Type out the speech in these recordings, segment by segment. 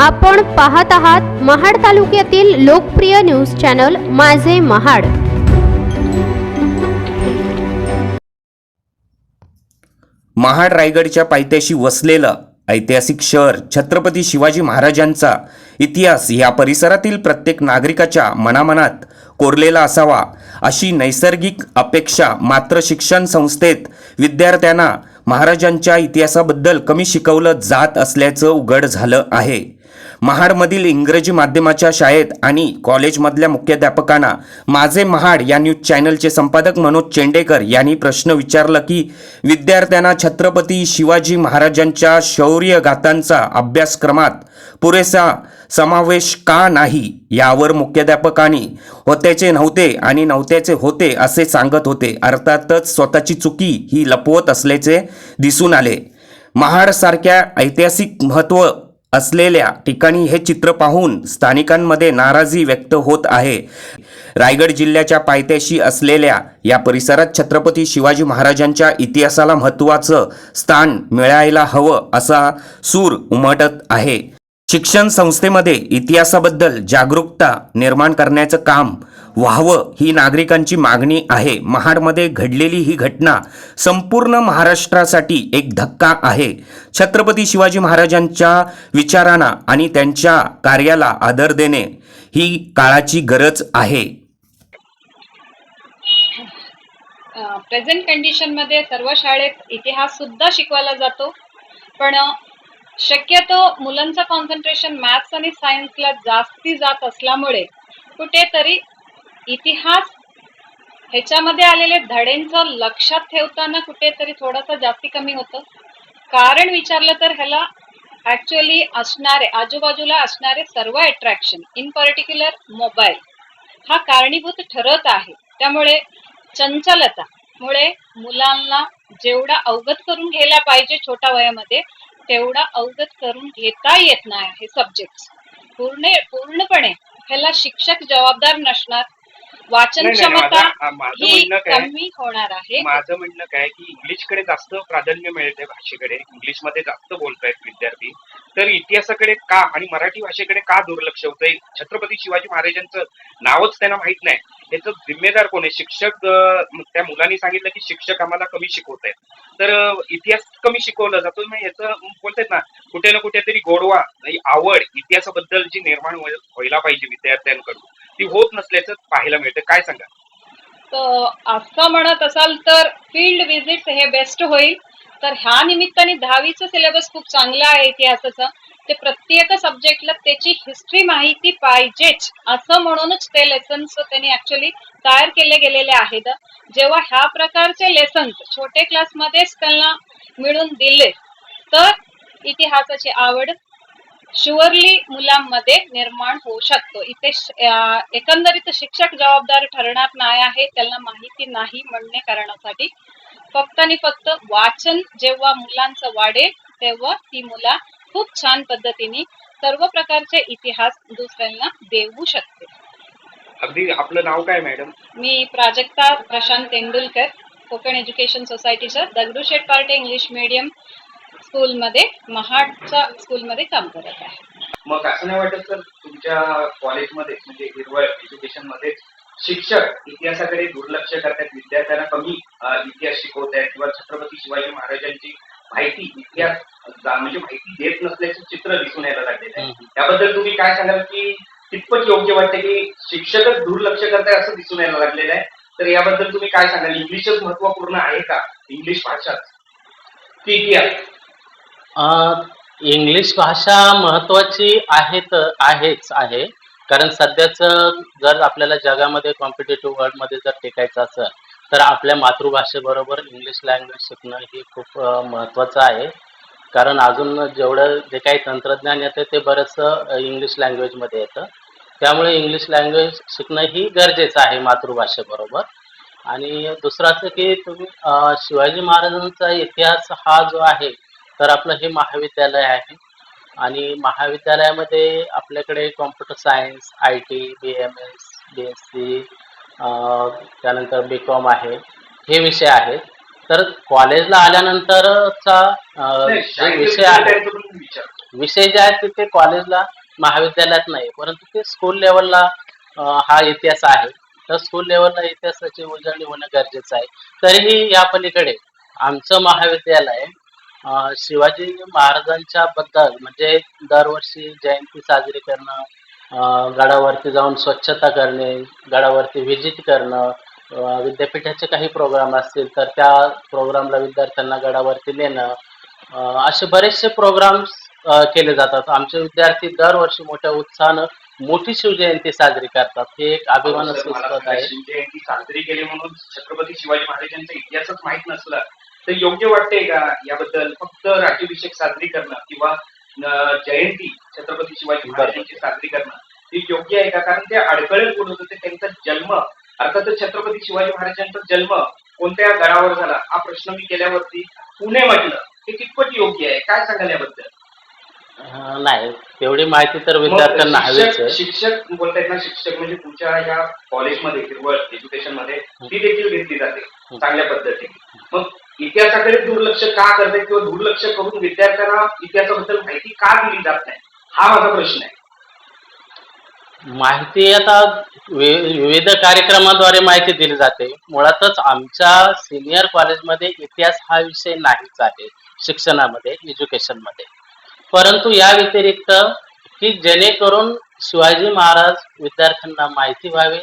आपण पाहत आहात महाड तालुक्यातील लोकप्रिय न्यूज चॅनल माझे महाड. महाड रायगडच्या पायथ्याशी वसलेलं ऐतिहासिक शहर छत्रपती शिवाजी महाराजांचा इतिहास या परिसरातील प्रत्येक नागरिकाच्या मनामनात कोरलेला असावा अशी नैसर्गिक अपेक्षा मात्र शिक्षण संस्थेत विद्यार्थ्यांना महाराजांच्या इतिहासाबद्दल कमी शिकवलं जात असल्याचं उघड झालं आहे. महाडमधील इंग्रजी माध्यमाच्या शाळेत आणि कॉलेजमधल्या मुख्याध्यापकांना माझे महाड या न्यूज चॅनलचे संपादक मनोज चेंडेकर यांनी प्रश्न विचारला की विद्यार्थ्यांना छत्रपती शिवाजी महाराजांच्या शौर्य गाथांचा अभ्यासक्रमात पुरेसा समावेश का नाही यावर मुख्याध्यापकांनी होत्याचे नव्हते आणि नव्हत्याचे होते असे सांगत होते. अर्थातच स्वतःची चुकी ही लपवत असल्याचे दिसून आले. महाडसारख्या ऐतिहासिक महत्त्व असलेल्या ठिकाणी हे चित्र पाहून स्थानिकांमध्ये नाराजी व्यक्त होत आहे. रायगड जिल्ह्याच्या पायथ्याशी असलेल्या या परिसरात छत्रपती शिवाजी महाराजांच्या इतिहासाला महत्त्वाचं स्थान मिळायला हवं असा सूर उमटत आहे. शिक्षण संस्थेमध्ये इतिहासाबद्दल जागरूकता निर्माण करण्याचं काम व्हावं ही नागरिकांची मागणी आहे. महाडमध्ये घडलेली ही घटना संपूर्ण महाराष्ट्रासाठी एक धक्का आहे. छत्रपती शिवाजी महाराजांच्या विचारांना आणि त्यांच्या कार्याला आदर देणे ही काळाची गरज आहे. प्रेझेंट कंडिशनमध्ये सर्व शाळेत इतिहास सुद्धा शिकवायला जातो. पण शक्यतो मुलांचं कॉन्सन्ट्रेशन मॅथ्स आणि सायन्सला जास्ती जात असल्यामुळे कुठेतरी इतिहास ह्याच्यामध्ये आलेले धड्यांचं लक्षात ठेवताना कुठेतरी थोडंसं जास्ती कमी होतं. कारण विचारलं तर ह्याला ऍक्च्युअली असणारे आजूबाजूला असणारे सर्व अट्रॅक्शन इन पर्टिक्युलर मोबाईल हा कारणीभूत ठरत आहे. त्यामुळे चंचलता मुळे मुलांना जेवढा अवगत करून घ्यायला पाहिजे छोट्या वयामध्ये तेवढा अवगत करून घेता येत नाही हे सब्जेक्ट पूर्ण पूर्णपणे ह्याला शिक्षक जबाबदार नसणार वाचन नाही, नाही, क्षमता माझं- ही म्हणणं काय- कमी होणार आहे. माझं म्हणणं काय की इंग्लिशकडे जास्त प्राधान्य मिळते भाषेकडे. इंग्लिशमध्ये जास्त बोलतायत विद्यार्थी. तर इतिहासाकडे का आणि मराठी भाषेकडे का दुर्लक्ष होतंय? छत्रपती शिवाजी महाराजांचं नावच त्यांना माहीत नाही. याचं जिम्मेदार कोण आहे? शिक्षक अं, त्या मुलांनी सांगितलं की शिक्षक आम्हाला कमी शिकवत आहेत तर अं, इतिहास कमी शिकवला जातो. मग याचं बोलतायत ना कुठे ना कुठेतरी गोडवा ही आवड इतिहासाबद्दल जी निर्माण व्हाय- व्हायला पाहिजे विद्यार्थ्यांकडून. ती होत नसल्याचं पाहायला मिळतं. काय सांगा असं म्हणत असाल तर फील्ड विजिट हे बेस्ट होईल. तर ह्या निमित्ताने दहावीचं सिलेबस खूप चांगलं आहे इतिहासाचं. ते प्रत्येक सब्जेक्टला त्याची हिस्ट्री माहिती पाहिजेच असं म्हणूनच ते लेसन्स त्यांनी ऍक्च्युली तयार केले गेलेले आहेत. जेव्हा ह्या प्रकारचे लेसन्स छोटे क्लासमध्येच त्यांना मिळून दिले तर इतिहासाची आवड शुअरली मुलांमध्ये निर्माण होऊ शकतो. इथे एकंदरीत शिक्षक जबाबदार ठरणार नाही आहे त्यांना माहिती नाही म्हणणे करण्यासाठी. फक्त आणि फक्त वाचन जेव्हा मुलांचं वाढेल तेव्हा ती मुलं खूप छान पद्धतीने सर्व प्रकारचे इतिहास दुसऱ्यांना देऊ शकते अगदी आपलं नाव काय मॅडम? मी प्राजक्ता प्रशांत तेंडुलकर कोकण एज्युकेशन सोसायटीच्या दगडूशेठ पार्टे इंग्लिश मीडियम स्कूलमध्ये महाडच्या स्कूलमध्ये काम करत आहे. मग असं नाही वाटत सर तुमच्या कॉलेजमध्ये म्हणजे हिरवळ एज्युकेशनमध्ये शिक्षक इतिहासाकडे दुर्लक्ष करतात विद्यार्थ्यांना कमी इतिहास शिकवत आहेत किंवा छत्रपती शिवाजी महाराजांची माहिती इतिहास म्हणजे माहिती देत नसल्याचं चित्र दिसून यायला लागलेलं आहे. त्याबद्दल तुम्ही काय सांगाल की कितपत योग्य वाटतं की शिक्षकच दुर्लक्ष करताय असं दिसून यायला लागलेलं आहे? तर याबद्दल तुम्ही काय सांगाल? इंग्लिशच महत्त्वपूर्ण आहे का? इंग्लिश भाषाच. की इतिहास. अ, इंग्लिश भाषा महत्वाची आहे तर आहेच आहे. कारण सध्याचं जर आपल्याला जगामध्ये कॉम्पिटेटिव्ह वर्ल्डमध्ये जर टिकायचं असेल तर आपल्या मातृभाषेबरोबर इंग्लिश लँग्वेज शिकणं हे खूप अ, महत्त्वाचं आहे. कारण अजून जेवढं जे काही तंत्रज्ञान येतं ते बरंचसं इंग्लिश लँग्वेजमध्ये येतं. त्यामुळे इंग्लिश लँग्वेज शिकणं ही गरजेचं आहे मातृभाषेबरोबर. आणि दुसरं असं की तुम्ही अ, शिवाजी महाराजांचा इतिहास हा जो आहे तर आपलं हे महाविद्यालय आहे. आणि महाविद्यालयामध्ये आपल्याकडे computer science I T B M S B S C त्यानंतर बी कॉम आहे. हे विषय आहेत. तर कॉलेजला आल्यानंतरचा जे विषय आहे विषय जे आहेत ते- ते कॉलेजला महाविद्यालयात नाही परंतु ते स्कूल लेवलला हा इतिहास आहे. तर स्कूल लेवलला इतिहासाची उजळणी होणं गरजेचं आहे. तरीही या पलीकडे आमचं महाविद्यालय अं, शिवाजी महाराजांच्या बद्दल म्हणजे दरवर्षी जयंती साजरी करणं अं, गडावरती जाऊन स्वच्छता करणे गडावरती व्हिजिट करणं अं, विद्यापीठाचे काही प्रोग्राम असतील तर त्या प्रोग्रामला विद्यार्थ्यांना गडावरती नेणं अं, असे बरेचसे प्रोग्राम्स केले जातात. आमचे विद्यार्थी दरवर्षी मोठ्या उत्साहानं मोठी शिवजयंती साजरी करतात. हे एक अभिमानास्पद मला पद आहे. शिवजयंती साजरी केली म्हणून छत्रपती शिवाजी महाराजांचा इतिहासच माहीत नसला तर योग्य वाटते का याबद्दल? फक्त राज्याभिषेक साजरी करणं किंवा जयंती छत्रपती शिवाजी महाराजांची साजरी करणं ही योग्य आहे का? कारण ते अडकळत बोलत होते त्यांचा जन्म. अर्थातच छत्रपती शिवाजी महाराजांचा जन्म कोणत्या गडावर झाला? हा प्रश्न मी केल्यावरती पुणे म्हटलं. हे कितपत योग्य आहे? काय सांगाल याबद्दल? नाही तेवढी माहिती तर विद्यार्थ्यांना हवीच शिक्षक बोलतायत ना शिक्षक म्हणजे तुमच्या या कॉलेजमध्ये हिरवळ एज्युकेशनमध्ये ती देखील घेतली जाते चांगल्या पद्धतीने. मग इतिहासाकडे दुर्लक्ष का करते किंवा दुर्लक्ष करून विद्यार्थ्यांना इतिहासाबद्दल माहिती का दिली जात नाही? हा माझा प्रश्न आहे. माहिती आता विविध कार्यक्रमाद्वारे माहिती दिली जाते. मुळातच आमच्या सिनियर कॉलेजमध्ये इतिहास हा विषय नाहीच आहे शिक्षणामध्ये एज्युकेशनमध्ये परंतु या व्यतिरिक्त की जेणेकरून शिवाजी महाराज विद्यार्थ्यांना माहिती व्हावी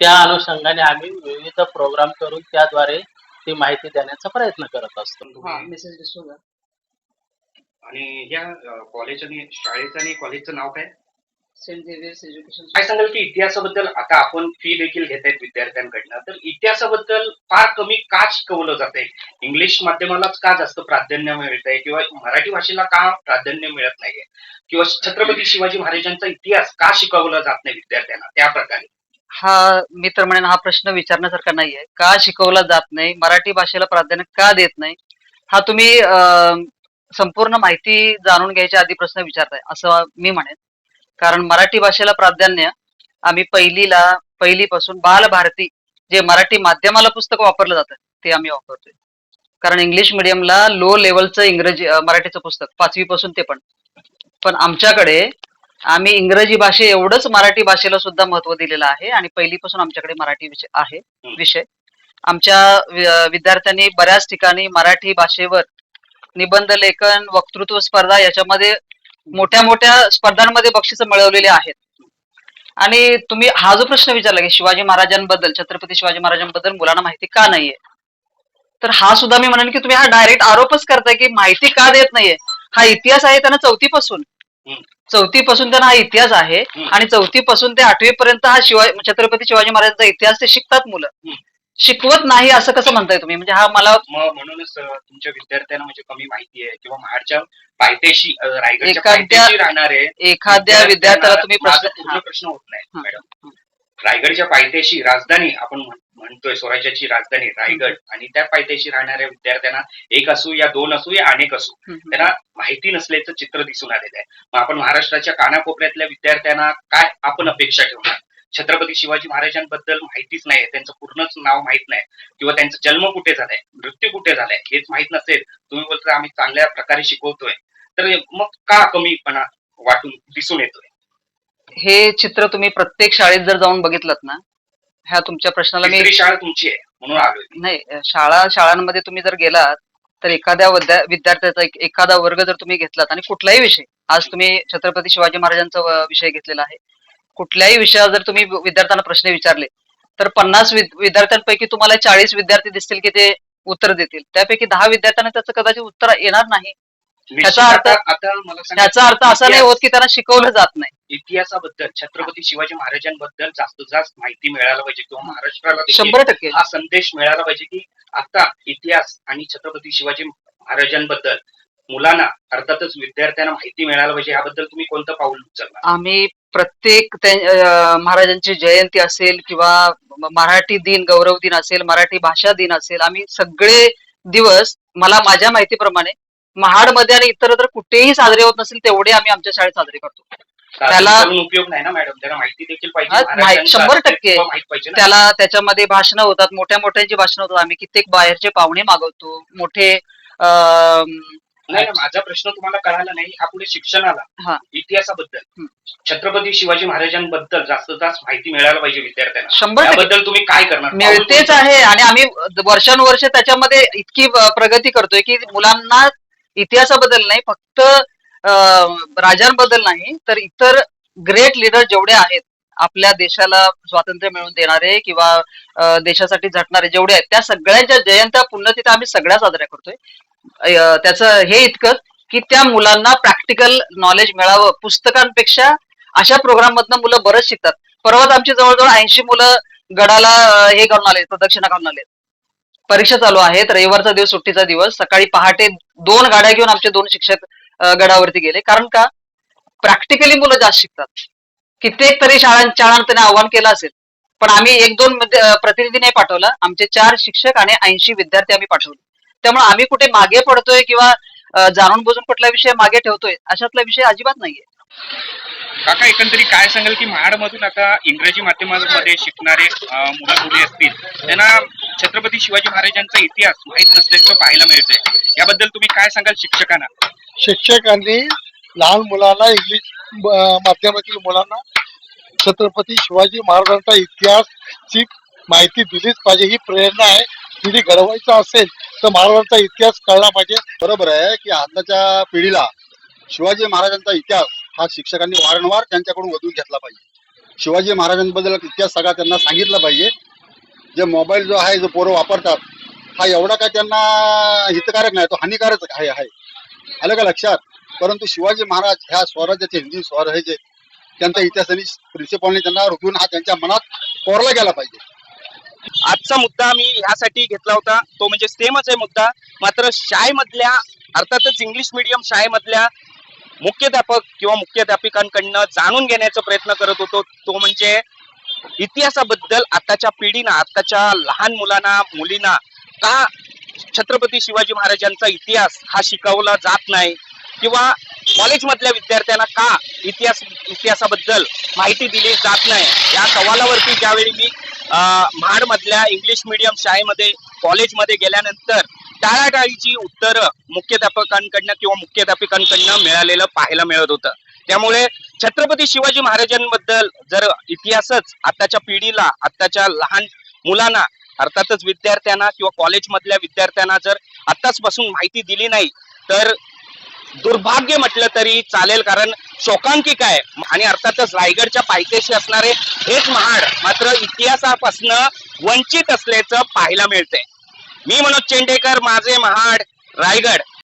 त्या अनुषंगाने आम्ही विविध प्रोग्राम करून त्याद्वारे ती माहिती देण्याचा प्रयत्न करत असतो हा मेसेज आणि या कॉलेज आणि शाळेचं आणि कॉलेजचं नाव काय? सेंट झेवियर्स एज्युकेशन काय सांगाल की इतिहासाबद्दल आता आपण फी देखील घेत आहेत विद्यार्थ्यांकडनं. तर इतिहासाबद्दल फार कमी का शिकवलं जात आहे? इंग्लिश माध्यमालाच का जास्त प्राधान्य मिळत आहे? किंवा मराठी भाषेला का प्राधान्य मिळत नाहीये? किंवा छत्रपती शिवाजी महाराजांचा इतिहास का शिकवला जात नाही विद्यार्थ्यांना? त्या प्रकारे हा मी तर म्हणेन हा प्रश्न विचारण्यासारखा नाहीये. का शिकवला जात नाही? मराठी भाषेला प्राधान्य का देत नाही? हा तुम्ही संपूर्ण माहिती जाणून घ्यायच्या आधी प्रश्न विचारताय असं मी म्हणेन. कारण मराठी भाषेला प्राधान्य आम्ही पहिलीला पहिलीपासून बालभारती जे मराठी माध्यमाला पुस्तक वापरलं जातं ते आम्ही वापरतोय. कारण इंग्लिश मिडियमला लो लेवलचं इंग्रजी मराठीचं पुस्तक पाचवी पासून ते पण. पण आमच्याकडे आम्ही इंग्रजी भाषे एवढंच मराठी भाषेला सुद्धा महत्त्व दिलेलं आहे आणि पहिलीपासून आमच्याकडे मराठी विषय आहे. विषय. आमच्या विद्यार्थ्यांनी बऱ्याच ठिकाणी मराठी भाषेवर निबंध लेखन वक्तृत्व स्पर्धा याच्यामध्ये मोठ्या मोठ्या स्पर्धांमध्ये बक्षिसं मिळवलेली आहेत. आणि तुम्ही हा जो प्रश्न विचारला की शिवाजी महाराजांबद्दल छत्रपती शिवाजी महाराजांबद्दल मुलांना माहिती का नाहीये? तर हा सुद्धा मी म्हणेन की तुम्ही हा डायरेक्ट आरोपच करताय की माहिती का देत नाहीये? हा इतिहास आहे त्यांना चौथीपासून. हम्म. चौथीपासून त्यांना हा इतिहास आहे. आणि चौथीपासून ते आठवी पर्यंत हा शिवाजी छत्रपती शिवाजी महाराजांचा इतिहास ते शिकतात मुलं. शिकवत नाही असं कसं म्हणताय तुम्ही म्हणजे हा मला म्हणूनच तुमच्या विद्यार्थ्यांना म्हणजे कमी माहिती आहे किंवा महाडच्या पायथ्याशी रायगडच्या एखाद्या- विद्यार्थ्याला तुम्ही प्रश्न होत नाही. मॅडम रायगडच्या पायथ्याशी राजधानी आपण म्हण- म्हणतोय स्वराज्याची राजधानी रायगड. आणि त्या पायथ्याशी राहणाऱ्या विद्यार्थ्यांना एक असू या दोन असू या अनेक असू. त्यांना माहिती नसल्याचं चित्र दिसून आलेलं आहे. मग आपण महाराष्ट्राच्या कानाकोपऱ्यातल्या विद्यार्थ्यांना काय आपण अपेक्षा ठेवणार? छत्रपती शिवाजी महाराजांबद्दल माहितीच नाही त्यांचं पूर्णच नाव माहीत नाही. किंवा त्यांचा जन्म कुठे झालाय मृत्यू कुठे झालाय हेच माहीत नसेल. तुम्ही बोलता आम्ही चांगल्या प्रकारे शिकवतोय. तर मग का कमीपणा वाटून दिसून येतोय? हे चित्र तुम्ही प्रत्येक शाळेत जर जाऊन बघितलं ना ह्या तुमच्या प्रश्नाला मी तिसरी शाळा तुमची आहे म्हणून आलोय नाही शाळा शाळांमध्ये तुम्ही जर गेलात तर एखाद्या विद्या- विद्यार्थ्याचा एक- एखादा वर्ग जर तुम्ही घेतलात आणि कुठलाही विषय आज तुम्ही छत्रपती शिवाजी महाराजांचा व- विषय घेतलेला आहे. कुठल्याही विषयावर जर तुम्ही विद्यार्थ्यांना प्रश्न विचारले तर पन्नास विद- विद्यार्थ्यांपैकी तुम्हाला चाळीस विद्यार्थी दिसतील की ते उत्तर देतील. त्यापैकी दहा विद्यार्थ्यांना त्याचं कदाचित उत्तर येणार नाही. त्याचा अर्थ- आता आता मला सांगा, त्याचा अर्थ असा नाही होत की त्यांना शिकवलं जात नाही. इतिहासाबद्दल छत्रपती शिवाजी महाराजांबद्दल जास्तीत जास्त माहिती मिळायला पाहिजे किंवा महाराष्ट्राला देखील शंभर टक्के. हा संदेश मिळाला पाहिजे की आता इतिहास आणि छत्रपती शिवाजी महाराजांबद्दल मुलांना अर्थातच विद्यार्थ्यांना माहिती मिळायला पाहिजे याबद्दल तुम्ही कोणतं पाऊल उचलणार? आम्ही प्रत्येक त्या- अं, महाराजांची जयंती असेल किंवा म- मराठी दिन गौरव दिन असेल मराठी भाषा दिन असेल आम्ही सगळे दिवस मला माझ्या माहितीप्रमाणे महाडमध्ये आणि इतरत्र कुठेही साजरे होत नसेल तेवढे आम्ही आमच्या शाळेत साजरे करतो. त्याला उपयोग नाही ना मॅडम? त्याला माहिती देखील पाहिजे. शंभर टक्के. त्याला त्याच्यामध्ये भाषणं होतात मोठ्या मोठ्यांची भाषणं होतात. आम्ही कित्येक बाहेरचे पाहुणे मागवतो मोठे नाही माझा प्रश्न तुम्हाला कळाला नाही. हा पुढे शिक्षणाला हा. इतिहासाबद्दल. छत्रपती शिवाजी महाराजांबद्दल जास्त जास्त माहिती मिळायला पाहिजे विद्यार्थ्यांना. शंभर त्याबद्दल तुम्ही काय करणार? मिळतेच आहे आणि आम्ही वर्षानुवर्ष त्याच्यामध्ये इतकी प्रगती करतोय की मुलांना इतिहासाबद्दल नाही फक्त राजांबद्दल नाही तर इतर ग्रेट लीडर जेवढे आहेत आपल्या देशाला स्वातंत्र्य मिळवून देणारे किंवा देशासाठी झटणारे जेवढे आहेत त्या सगळ्यांच्या जयंत्या पुण्यतिथ्या आम्ही सगळ्या साजऱ्या करतोय. त्याचं हे इतकं की त्या मुलांना प्रॅक्टिकल नॉलेज मिळावं. पुस्तकांपेक्षा अशा प्रोग्राम मधनं मुलं बरंच शिकतात. परवाच आमची जवळजवळ ऐंशी मुलं गडाला हे घालून आले प्रदक्षिणा घालून आले. परीक्षा चालू आहेत रविवारचा दिवस सुट्टीचा दिवस सकाळी पहाटे दोन गाड्या घेऊन आमचे दोन शिक्षक गडावरती गेले. कारण का? प्रॅक्टिकली मुलं जास्त शिकतात. कित्येक तरी शाळांच्या शाळांना त्याने आव्हान केलं असेल. पण आम्ही एक दोन मध्ये, अ, प्रतिनिधी नाही पाठवला. आमचे चार शिक्षक आणि ऐंशी विद्यार्थी आम्ही पाठवले. त्यामुळे आम्ही कुठे मागे पडतोय किंवा जाणून बुजून कुठला विषय मागे ठेवतोय अशातला विषय अजिबात नाहीये. काका एकंदरीत काय सांगाल की महाडमधून आता इंग्रजी माध्यमामध्ये शिकणारे मुलं मुली असतील? त्यांना छत्रपती शिवाजी महाराजांचा इतिहास माहीत नसल्याचं पाहायला मिळतंय. याबद्दल तुम्ही काय सांगाल शिक्षकांना? शिक्षकांनी लहान मुलांना इंग्लिश ब- माध्यमातील मुलांना छत्रपती शिवाजी महाराजांचा इतिहासची माहिती दिलीच पाहिजे. ही प्रेरणा आहे. पिढी घडवायचा असेल तर महाराजांचा इतिहास कळला पाहिजे. बरोबर आहे की आताच्या पिढीला शिवाजी महाराजांचा इतिहास हा शिक्षकांनी वारंवार त्यांच्याकडून वधून घेतला पाहिजे. शिवाजी महाराजांबद्दल इतिहास सगळा त्यांना सांगितला पाहिजे. जे मोबाईल जो आहे जो पोरं वापरतात हा एवढा काय त्यांना हितकारक नाही तो हानिकारक आहे आहे. आलं का लक्षात? परंतु शिवाजी महाराज ह्या स्वराज्याचे हिंदी स्वराज्याचे त्यांचा इतिहासाने प्रिन्सिपॉलने त्यांना रुजून हा त्यांच्या मनात कोरला गेला पाहिजे. आजचा मुद्दा मी ह्यासाठी घेतला होता. तो म्हणजे सेमच आहे मुद्दा. मात्र शाळेमधल्या अर्थातच इंग्लिश मिडियम शाळेमधल्या मुख्याध्यापक किंवा मुख्याध्यापिकांकडनं जाणून घेण्याचा प्रयत्न करत होतो. तो म्हणजे इतिहासाबद्दल आताच्या पिढीना आताच्या लहान मुलांना मुलींना का छत्रपती शिवाजी महाराजांचा इतिहास हा शिकवला जात नाही? किंवा कॉलेजमधल्या विद्यार्थ्यांना का इतिहास इतिहासाबद्दल माहिती दिली जात नाही? या सवालावरती ज्यावेळी मी महाडमधल्या इंग्लिश मिडियम शाळेमध्ये कॉलेजमध्ये गेल्यानंतर टाळाटाळीची उत्तरं मुख्याध्यापकांकडनं किंवा मुख्याध्यापिकांकडनं मिळालेलं पाहायला मिळत होतं. त्यामुळे छत्रपती शिवाजी महाराजांबद्दल जर इतिहासच आताच्या पिढीला आताच्या लहान मुलांना अर्थातच विद्यार्थ्यांना किंवा कॉलेजमधल्या विद्यार्थ्यांना जर आताच पासून माहिती दिली नाही तर दुर्भाग्य म्हटलं तरी चालेल कारण शोकांकिक आहे. आणि अर्थातच रायगडच्या पायथ्याशी असणारे हेच महाड मात्र इतिहासापासून वंचित असल्याचं पाहायला मिळतंय. मी मनोज चेंडेकर माझे महाड रायगड.